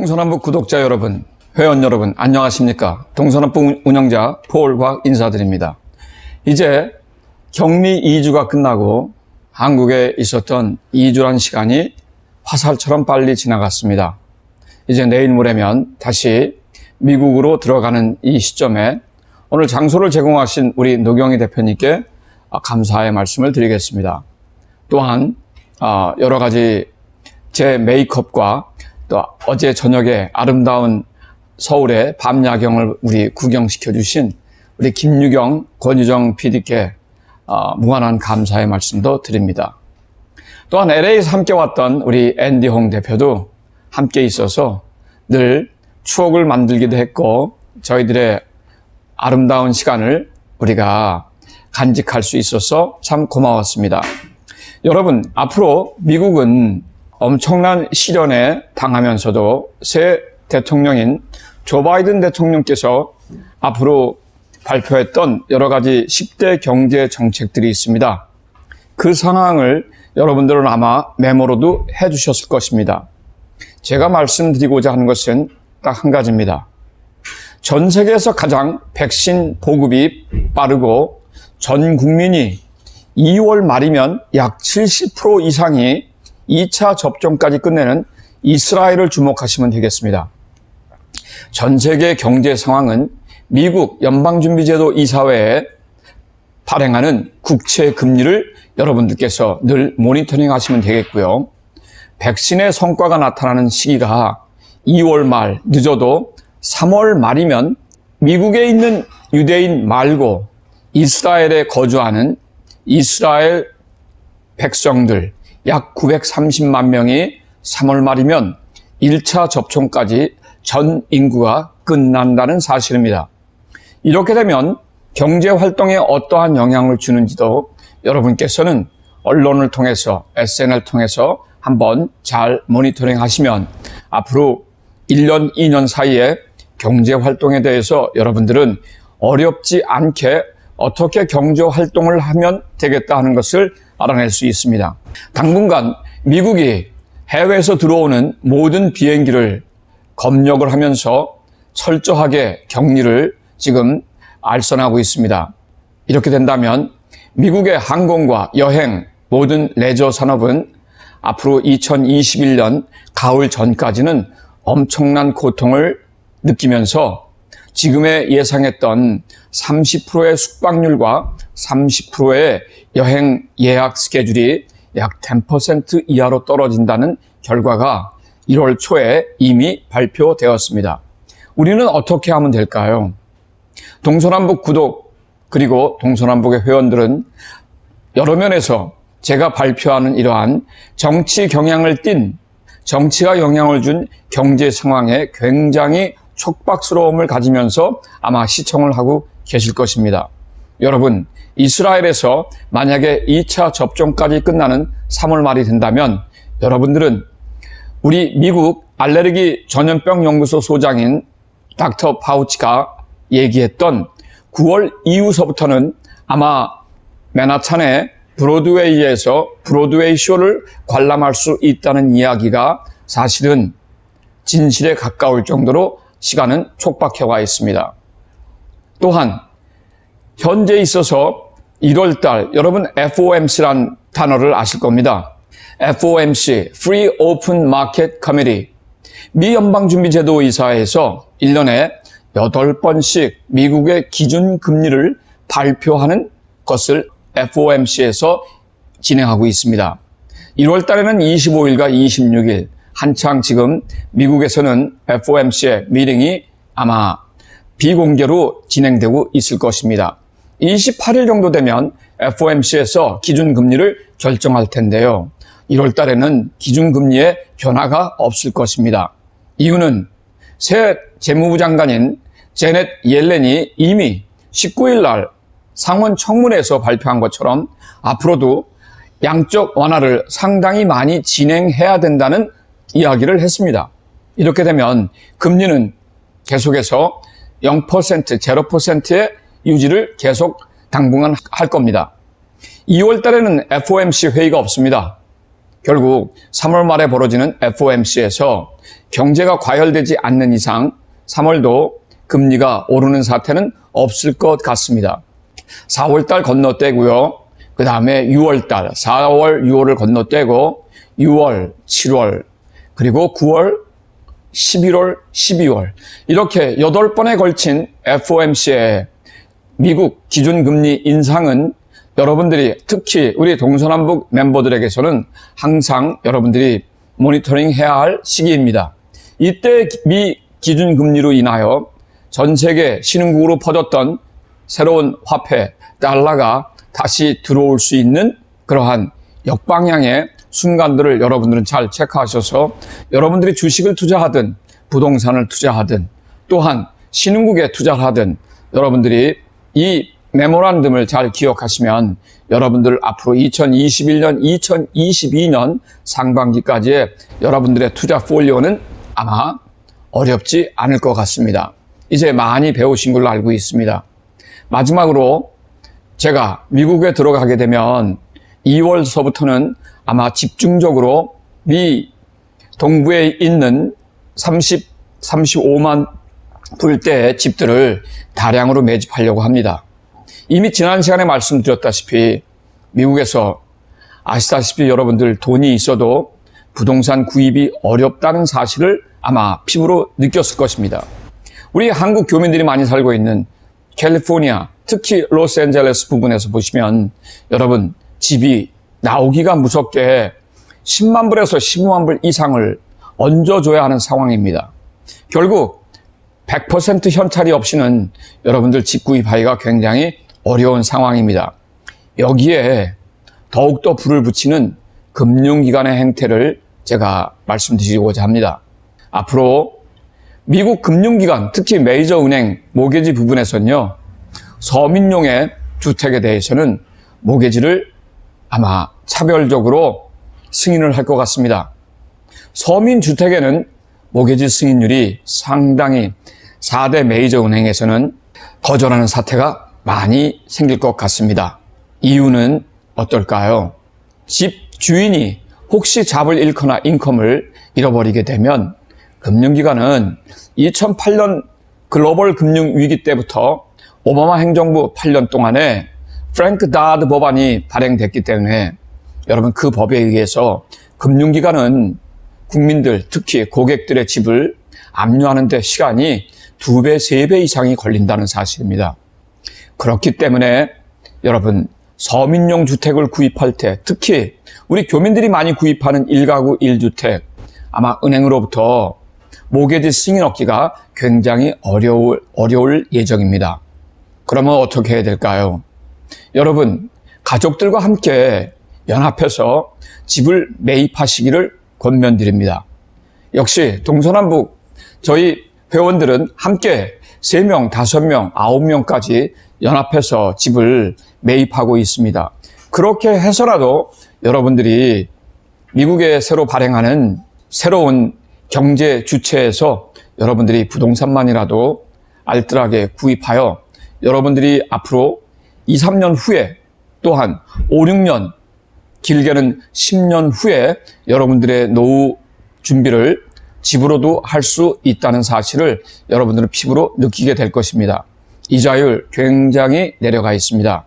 동서남북 구독자 여러분, 회원 여러분, 안녕하십니까? 동서남북 운영자 폴과 인사드립니다. 이제 격리 2주가 끝나고 한국에 있었던 2주란 시간이 화살처럼 빨리 지나갔습니다. 이제 내일 모레면 다시 미국으로 들어가는 이 시점에 오늘 장소를 제공하신 우리 노경희 대표님께 감사의 말씀을 드리겠습니다. 또한 아, 여러 가지 제 메이크업과 또 어제 저녁에 아름다운 서울의 밤 야경을 우리 구경시켜 주신 우리 김유경, 권유정 PD께 어, 무한한 감사의 말씀도 드립니다. 또한 LA에서 함께 왔던 우리 앤디 홍 대표도 함께 있어서 늘 추억을 만들기도 했고 저희들의 아름다운 시간을 우리가 간직할 수 있어서 참 고마웠습니다. 여러분, 앞으로 미국은 엄청난 시련에 당하면서도 새 대통령인 조 바이든 대통령께서 앞으로 발표했던 여러 가지 10대 경제 정책들이 있습니다. 그 상황을 여러분들은 아마 메모로도 해 주셨을 것입니다. 제가 말씀드리고자 하는 것은 딱 한 가지입니다. 전 세계에서 가장 백신 보급이 빠르고 전 국민이 2월 말이면 약 70% 이상이 2차 접종까지 끝내는 이스라엘을 주목하시면 되겠습니다. 전 세계 경제 상황은 미국 연방준비제도 이사회에 발행하는 국채 금리를 여러분들께서 늘 모니터링 하시면 되겠고요. 백신의 성과가 나타나는 시기가 2월 말, 늦어도 3월 말이면 미국에 있는 유대인 말고 이스라엘에 거주하는 이스라엘 백성들 약 930만 명이 3월 말이면 1차 접종까지 전 인구가 끝난다는 사실입니다. 이렇게 되면 경제 활동에 어떠한 영향을 주는지도 여러분께서는 언론을 통해서 SNL 통해서 한번 잘 모니터링 하시면 앞으로 1년, 2년 사이에 경제 활동에 대해서 여러분들은 어렵지 않게 어떻게 경제 활동을 하면 되겠다 하는 것을 알아낼 수 있습니다. 당분간 미국이 해외에서 들어오는 모든 비행기를 검역을 하면서 철저하게 격리를 지금 알선하고 있습니다. 이렇게 된다면 미국의 항공과 여행, 모든 레저 산업은 앞으로 2021년 가을 전까지는 엄청난 고통을 느끼면서 지금의 예상했던 30%의 숙박률과 30%의 여행 예약 스케줄이 약 10% 이하로 떨어진다는 결과가 1월 초에 이미 발표되었습니다. 우리는 어떻게 하면 될까요? 동서남북 구독 그리고 동서남북의 회원들은 여러 면에서 제가 발표하는 이러한 정치 경향을 띤 정치가 영향을 준 경제 상황에 굉장히 촉박스러움을 가지면서 아마 시청을 하고 계실 것입니다. 여러분, 이스라엘에서 만약에 2차 접종까지 끝나는 3월 말이 된다면 여러분들은 우리 미국 알레르기 전염병 연구소 소장인 닥터 파우치가 얘기했던 9월 이후서부터는 아마 맨하탄의 브로드웨이에서 브로드웨이 쇼를 관람할 수 있다는 이야기가 사실은 진실에 가까울 정도로 시간은 촉박해 와 있습니다. 또한 현재 있어서 1월 달 여러분 FOMC란 단어를 아실 겁니다. FOMC, Free Open Market Committee. 미 연방준비제도 이사회에서 1년에 8번씩 미국의 기준 금리를 발표하는 것을 FOMC에서 진행하고 있습니다. 1월 달에는 25일과 26일 한창 지금 미국에서는 FOMC의 미팅이 아마 비공개로 진행되고 있을 것입니다. 28일 정도 되면 FOMC에서 기준금리를 결정할 텐데요. 1월 달에는 기준금리에 변화가 없을 것입니다. 이유는 새 재무부 장관인 제넷 옐렌이 이미 19일 날 상원 청문회에서 발표한 것처럼 앞으로도 양적 완화를 상당히 많이 진행해야 된다는 이야기를 했습니다. 이렇게 되면 금리는 계속해서 0%, 0%의 유지를 계속 당분간 할 겁니다. 2월 달에는 FOMC 회의가 없습니다. 결국 3월 말에 벌어지는 FOMC에서 경제가 과열되지 않는 이상 3월도 금리가 오르는 사태는 없을 것 같습니다. 4월 달 건너뛰고요. 그 다음에 6월 달, 4월, 6월을 건너뛰고 6월, 7월, 그리고 9월, 11월, 12월 이렇게 8번에 걸친 FOMC의 미국 기준금리 인상은 여러분들이 특히 우리 동서남북 멤버들에게서는 항상 여러분들이 모니터링 해야 할 시기입니다. 이때 미 기준금리로 인하여 전 세계 신흥국으로 퍼졌던 새로운 화폐 달러가 다시 들어올 수 있는 그러한 역방향의 순간들을 여러분들은 잘 체크하셔서 여러분들이 주식을 투자하든 부동산을 투자하든 또한 신흥국에 투자를 하든 여러분들이 이 메모란듬을 잘 기억하시면 여러분들 앞으로 2021년, 2022년 상반기까지의 여러분들의 투자 폴리오는 아마 어렵지 않을 것 같습니다. 이제 많이 배우신 걸로 알고 있습니다. 마지막으로 제가 미국에 들어가게 되면 2월서부터는 아마 집중적으로 미 동부에 있는 30, 35만 불대의 집들을 다량으로 매집하려고 합니다. 이미 지난 시간에 말씀드렸다시피 미국에서 아시다시피 여러분들 돈이 있어도 부동산 구입이 어렵다는 사실을 아마 피부로 느꼈을 것입니다. 우리 한국 교민들이 많이 살고 있는 캘리포니아, 특히 로스앤젤레스 부분에서 보시면 여러분 집이 나오기가 무섭게 10만 불에서 15만 불 이상을 얹어줘야 하는 상황입니다. 결국 100% 현찰이 없이는 여러분들 집 구입하기가 굉장히 어려운 상황입니다. 여기에 더욱더 불을 붙이는 금융기관의 행태를 제가 말씀드리고자 합니다. 앞으로 미국 금융기관, 특히 메이저 은행 모계지 부분에서는요, 서민용의 주택에 대해서는 모계지를 아마 차별적으로 승인을 할 것 같습니다. 서민 주택에는 모계지 승인율이 상당히 4대 메이저 은행에서는 거절하는 사태가 많이 생길 것 같습니다. 이유는 어떨까요? 집 주인이 혹시 잡을 잃거나 인컴을 잃어버리게 되면 금융기관은 2008년 글로벌 금융 위기 때부터 오바마 행정부 8년 동안에 프랭크 다드 법안이 발행됐기 때문에 여러분 그 법에 의해서 금융기관은 국민들 특히 고객들의 집을 압류하는 데 시간이 두 배, 세 배 이상이 걸린다는 사실입니다. 그렇기 때문에 여러분 서민용 주택을 구입할 때 특히 우리 교민들이 많이 구입하는 1가구 1주택 아마 은행으로부터 모계지 승인 얻기가 굉장히 어려울, 어려울 예정입니다. 그러면 어떻게 해야 될까요? 여러분, 가족들과 함께 연합해서 집을 매입하시기를 권면드립니다. 역시 동서남북 저희 회원들은 함께 3명, 5명, 9명까지 연합해서 집을 매입하고 있습니다. 그렇게 해서라도 여러분들이 미국에 새로 발행하는 새로운 경제 주체에서 여러분들이 부동산만이라도 알뜰하게 구입하여 여러분들이 앞으로 2, 3년 후에 또한 5, 6년 길게는 10년 후에 여러분들의 노후 준비를 집으로도 할 수 있다는 사실을 여러분들은 피부로 느끼게 될 것입니다. 이자율 굉장히 내려가 있습니다.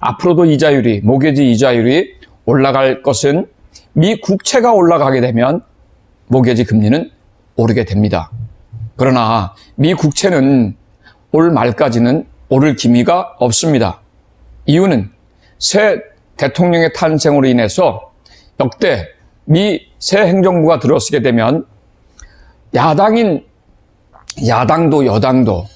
앞으로도 이자율이, 모계지 이자율이 올라갈 것은 미 국채가 올라가게 되면 모계지 금리는 오르게 됩니다. 그러나 미 국채는 올 말까지는 오를 기미가 없습니다. 이유는 새 대통령의 탄생으로 인해서 역대 미 새 행정부가 들어서게 되면 야당인 야당도 여당도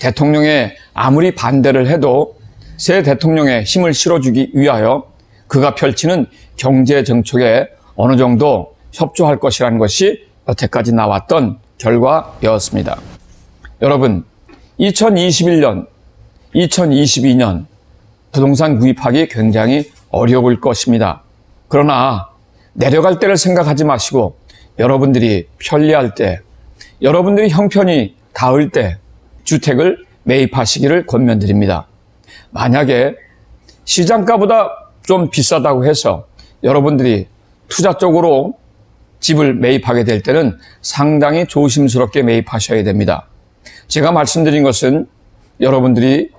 대통령의 아무리 반대를 해도 새 대통령의 힘을 실어주기 위하여 그가 펼치는 경제 정책에 어느 정도 협조할 것이라는 것이 여태까지 나왔던 결과였습니다. 여러분, 2021년, 2022년 부동산 구입하기 굉장히 어려울 것입니다. 그러나 내려갈 때를 생각하지 마시고 여러분들이 편리할 때, 여러분들이 형편이 닿을 때 주택을 매입하시기를 권면드립니다. 만약에 시장가보다 좀 비싸다고 해서 여러분들이 투자 쪽으로 집을 매입하게 될 때는 상당히 조심스럽게 매입하셔야 됩니다. 제가 말씀드린 것은 여러분들이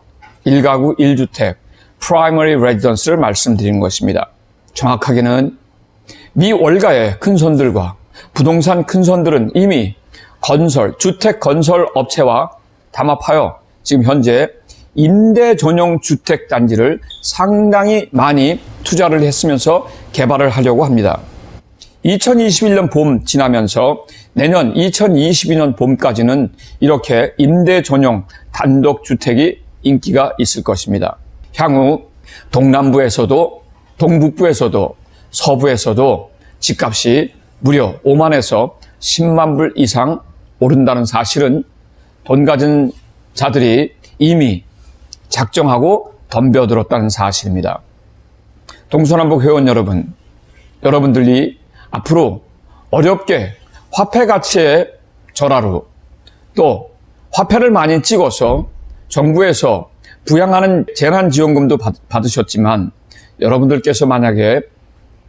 1가구 1주택 프라이머리 레지던스를 말씀드린 것입니다. 정확하게는 미 월가의 큰손들과 부동산 큰손들은 이미 건설, 주택 건설 업체와 담합하여 지금 현재 임대 전용 주택 단지를 상당히 많이 투자를 했으면서 개발을 하려고 합니다. 2021년 봄 지나면서 내년 2022년 봄까지는 이렇게 임대 전용 단독 주택이 인기가 있을 것입니다. 향후 동남부에서도 동북부에서도 서부에서도 집값이 무려 5만에서 10만 불 이상 오른다는 사실은 돈 가진 자들이 이미 작정하고 덤벼들었다는 사실입니다. 동서남북 회원 여러분, 여러분들이 앞으로 어렵게 화폐 가치의 절하로 또 화폐를 많이 찍어서 정부에서 부양하는 재난지원금도 받, 받으셨지만 여러분들께서 만약에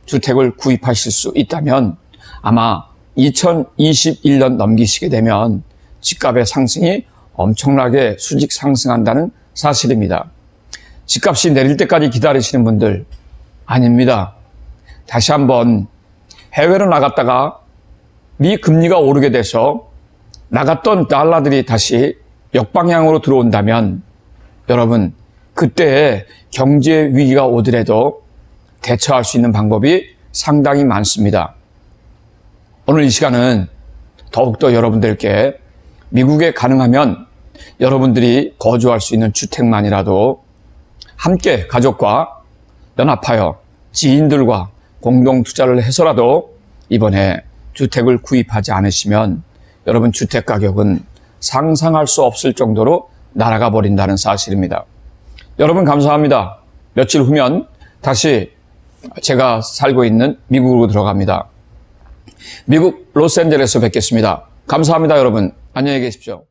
주택을 구입하실 수 있다면 아마 2021년 넘기시게 되면 집값의 상승이 엄청나게 수직 상승한다는 사실입니다. 집값이 내릴 때까지 기다리시는 분들 아닙니다. 다시 한번 해외로 나갔다가 미 금리가 오르게 돼서 나갔던 달러들이 다시 역방향으로 들어온다면 여러분 그때 경제 위기가 오더라도 대처할 수 있는 방법이 상당히 많습니다. 오늘 이 시간은 더욱더 여러분들께 미국에 가능하면 여러분들이 거주할 수 있는 주택만이라도 함께 가족과 연합하여 지인들과 공동 투자를 해서라도 이번에 주택을 구입하지 않으시면 여러분 주택 가격은 상상할 수 없을 정도로 날아가 버린다는 사실입니다. 여러분 감사합니다. 며칠 후면 다시 제가 살고 있는 미국으로 들어갑니다. 미국 로스앤젤레스 뵙겠습니다. 감사합니다, 여러분. 안녕히 계십시오.